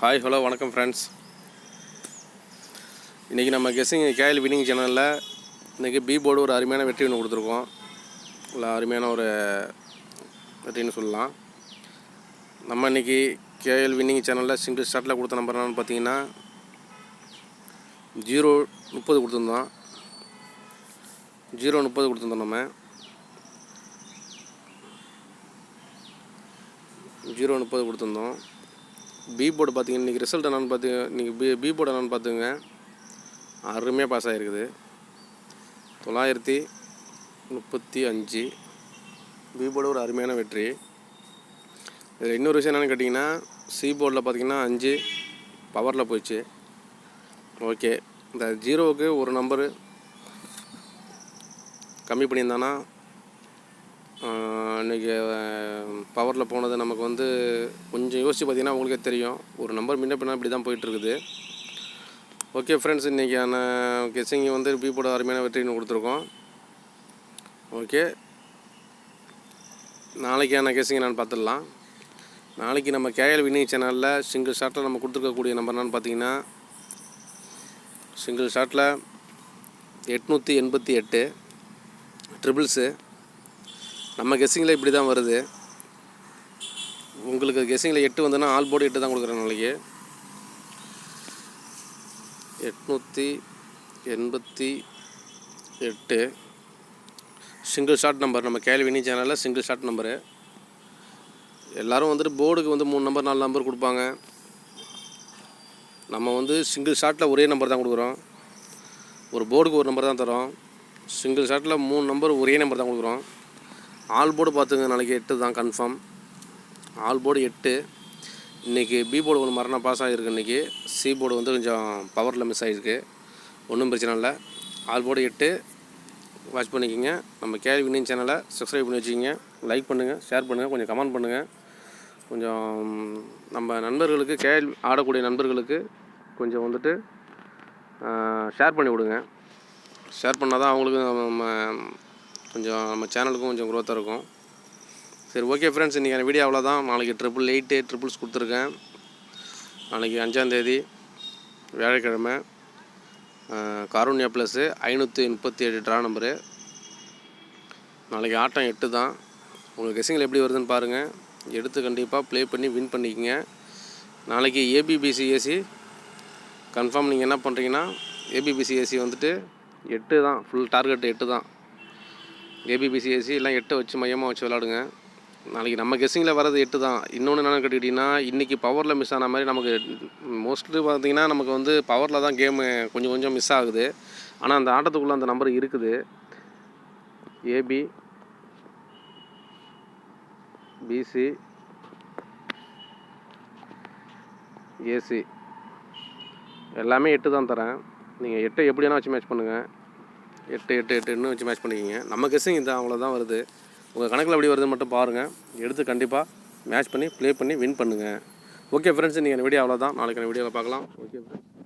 Hi hello வணக்கம் friends இன்றைக்கி நம்ம கெஸ்ஸிங் கேஎல் வினிங் சேனலில் இன்றைக்கி பி போர்டு ஒரு அருமையான வெற்றி ஒன்று கொடுத்துருக்கோம். இல்லை அருமையான ஒரு வெற்றின்னு சொல்லலாம். நம்ம இன்றைக்கி கேஎல் வின்னிங் சேனலில் சிங்கிள் ஸ்டார்ட்டில் கொடுத்த நம்பர் என்னன்னு பார்த்தீங்கன்னா ஜீரோ முப்பது கொடுத்துருந்தோம். ஜீரோ முப்பது கொடுத்துருந்தோம் நம்ம. ஜீரோ முப்பது கொடுத்துருந்தோம். பி போர்டு பார்த்தீங்கன்னா இன்றைக்கி ரிசல்ட் என்னென்னு பார்த்து இன்றைக்கி பி பி போர்டு என்னென்னு பார்த்துங்க அருமையாக பாஸ் ஆகிருக்குது தொள்ளாயிரத்தி முப்பத்தி அஞ்சு. பி போர்டு ஒரு அருமையான வெற்றி. இதில் இன்னொரு விஷயம் என்னென்னு கேட்டிங்கன்னா சி போர்டில் பார்த்தீங்கன்னா அஞ்சு பவரில் போயிடுச்சு. ஓகே இந்த ஜீரோவுக்கு ஒரு நம்பரு கம்மி பண்ணியிருந்தானா அன்றைக்கி பவரில் போனது நமக்கு வந்து கொஞ்சம் யோசித்து பார்த்தீங்கன்னா உங்களுக்கே தெரியும். ஒரு நம்பர் முன்ன பின்னா இப்படி தான் போயிட்டுருக்குது ஓகே ஃப்ரெண்ட்ஸ் இன்றைக்கான கெஸ்ஸிங் வந்து பீப்போட அருமையான வெற்றின்னு கொடுத்துருக்கோம். ஓகே நாளைக்கான கெஸ்ஸிங் நான் பார்த்துடலாம். நாளைக்கு நம்ம கேஎல் வினிங் சேனலில் சிங்கிள் ஷாட்டில் நம்ம கொடுத்துருக்கக்கூடிய நம்பர் என்னன்னு பார்த்தீங்கன்னா சிங்கிள் ஷாட்டில் எட்நூற்றி எண்பத்தி எட்டு ட்ரிபிள்ஸு நம்ம கெஸ்ஸிங்கில் இப்படி தான் வருது. உங்களுக்கு கெஸ்ஸிங்கில் எட்டு வந்ததுன்னா ஆல் போர்டு எட்டு தான் கொடுக்குறேன் நாளைக்கு. எட்நூற்றி எண்பத்தி எட்டு. சிங்கிள் ஷாட் நம்பர் நம்ம கேள்வினி சேனலில் சிங்கிள் ஷாட் நம்பரு எல்லோரும் வந்துட்டு போர்டுக்கு வந்து மூணு நம்பர் நாலு நம்பர் கொடுப்பாங்க. நம்ம வந்து சிங்கிள் ஷாட்டில் ஒரே நம்பர் தான் கொடுக்குறோம். ஒரு போர்டுக்கு ஒரு நம்பர் தான் தரோம். சிங்கிள் ஷாட்டில் மூணு நம்பர் ஒரே நம்பர் தான் கொடுக்குறோம். ஆல் போர்டு பார்த்துங்க நாளைக்கு எட்டு தான் கன்ஃபார்ம் ஆல் போர்டு எட்டு. இன்றைக்கி பி போர்டு ஒன்று மரணம் பாஸ் ஆகிருக்கு இன்றைக்கி சி போர்டு வந்து கொஞ்சம் பவரில் மிஸ் ஆகிருக்கு ஒன்றும் பிரச்சனை இல்லை. ஆல் போர்டு எட்டு. வாட்ச் பண்ணிக்கோங்க. நம்ம கேள்வி வினிங் சேனலை சப்ஸ்கிரைப் பண்ணி வச்சுக்கிங்க. லைக் பண்ணுங்கள் ஷேர் பண்ணுங்கள் கொஞ்சம் கமெண்ட் பண்ணுங்கள் கொஞ்சம் நம்ம நண்பர்களுக்கு கேள்வி ஆடக்கூடிய நண்பர்களுக்கு கொஞ்சம் வந்துட்டு ஷேர் பண்ணி விடுங்க. ஷேர் பண்ணால் தான் அவங்களுக்கு நம்ம கொஞ்சம் நம்ம சேனலுக்கும் கொஞ்சம் க்ரோத்தாக இருக்கும். சரி ஓகே ஃப்ரெண்ட்ஸ் இன்றைக்கான வீடியோ அவ்வளோதான் நாளைக்கு ட்ரிபிள் எயிட்டு ட்ரிபிள்ஸ் கொடுத்துருக்கேன். நாளைக்கு அஞ்சாந்தேதி வியாழக்கிழமை காரூன்யா ப்ளஸ்ஸு ஐநூற்றி முப்பத்தி ஏழு ட்ரா நம்பரு நாளைக்கு ஆட்டம் எட்டு தான். உங்கள் கெஸிங்கில் எப்படி வருதுன்னு பாருங்கள் எடுத்து கண்டிப்பாக ப்ளே பண்ணி வின் பண்ணிக்கோங்க. நாளைக்கு ஏபிபிசி ஏசி கன்ஃபார்ம் நீங்கள் என்ன பண்ணுறீங்கன்னா ஏபிபிசி ஏசி வந்துட்டு எட்டு தான். ஃபுல் டார்கெட் எட்டு தான். ஏபிபிசி ஏசி எல்லாம் எட்டை வச்சு மையமாக வச்சு விளாடுங்க. நாளைக்கு நம்ம கெஸ்ஸிங்கில் வர்றது எட்டு தான். இன்னொன்று என்னென்னு கேட்டுக்கிட்டிங்கன்னா இன்றைக்கி பவரில் மிஸ் ஆன மாதிரி நமக்கு மோஸ்ட்லி பார்த்திங்கன்னா நமக்கு வந்து பவரில் தான் கேமு கொஞ்சம் கொஞ்சம் மிஸ் ஆகுது. ஆனால் அந்த ஆட்டத்துக்குள்ளே அந்த நம்பர் இருக்குது. ஏபி பிசி ஏசி எல்லாமே எட்டு தான் தரேன். நீங்கள் எட்டை எப்படி வேணால் வச்சு மேட்ச் பண்ணுங்கள் எட்டு எட்டு எட்டு இன்னும் வச்சு மேட்ச் பண்ணிக்கிங்க. நம்ம கெஸ்ஸிங் இந்த அவ்வளோதான் வருது. உங்கள் கணக்கில் எப்படி வருதுன்னு மட்டும் பாருங்கள் எடுத்து கண்டிப்பாக மேட்ச் பண்ணி ப்ளே பண்ணி வின் பண்ணுங்கள் ஓகே ஃப்ரெண்ட்ஸ் நீங்கள் வீடியோ அவ்வளோதான் நாளைக்கு வீடியோவில் பார்க்கலாம். Okay friends